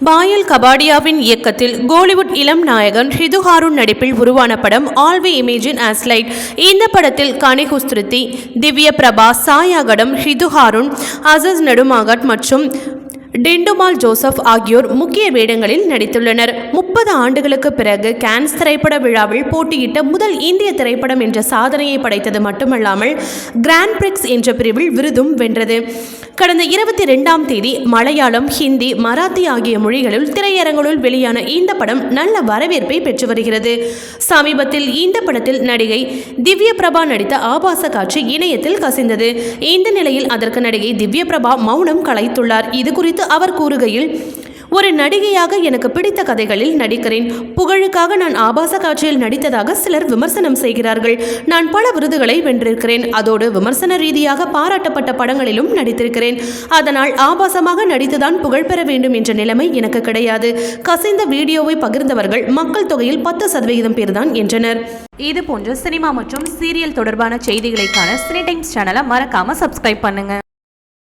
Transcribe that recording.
பாயல் கபாடியாவின் இயக்கத்தில் கோலிவுட் இளம் நாயகன் ஹிது ஹாரூன் நடிப்பில் உருவான படம் ஆல் வி இமேஜின் ஆஸ்லைட் இந்த படத்தில் கனிகுஸ்திருத்தி திவ்ய பிரபா சாயாகடம் ஹிது ஹாரூன் அசஸ் நெடுமாகட் மற்றும் டிண்டுமால் ஜோசப் ஆகியோர் முக்கிய வேடங்களில் நடித்துள்ளனர். முப்பது ஆண்டுகளுக்கு பிறகு கேன்ஸ் திரைப்பட விழாவில் போட்டியிட்ட முதல் இந்திய திரைப்படம் என்ற சாதனையை படைத்தது மட்டுமல்லாமல் கிராண்ட் பிரிக்ஸ் என்ற பிரிவில் விருதும் வென்றது. கடந்த இருபத்தி ரெண்டாம் தேதி மலையாளம் ஹிந்தி மராத்தி ஆகிய மொழிகளில் திரையரங்குகளுள் வெளியான இந்த படம் நல்ல வரவேற்பை பெற்று வருகிறது. சமீபத்தில் இந்த படத்தில் நடிகை திவ்ய பிரபா நடித்த ஆபாச காட்சி இணையத்தில் கசிந்தது. இந்த நிலையில் அதற்கு நடிகை திவ்ய பிரபா மௌனம் கலைத்துள்ளார். இது குறித்து அவர் கூறுகையில் ஒரு நடிகையாக எனக்கு பிடித்த கதைகளில் நடிக்கிறேன். புகழுக்காக நான் ஆபாச காட்சியில் நடித்ததாக சிலர் விமர்சனம் செய்கிறார்கள். நான் பல விருதுகளை வென்றிருக்கிறேன். அதோடு விமர்சன ரீதியாக பாராட்டப்பட்ட படங்களிலும் நடித்திருக்கிறேன். அதனால் ஆபாசமாக நடித்துதான் புகழ் பெற வேண்டும் என்ற நிலைமை எனக்கு கிடையாது. கசிந்த வீடியோவை பகிர்ந்தவர்கள் மக்கள் தொகையில் பத்து சதவிகிதம் பேர்தான் என்றனர். இது போன்ற சினிமா மற்றும் சீரியல் தொடர்பான செய்திகளைக்கான சினி டைம்ஸ் சேனலை மறக்காம சப்ஸ்கிரைப் பண்ணுங்க.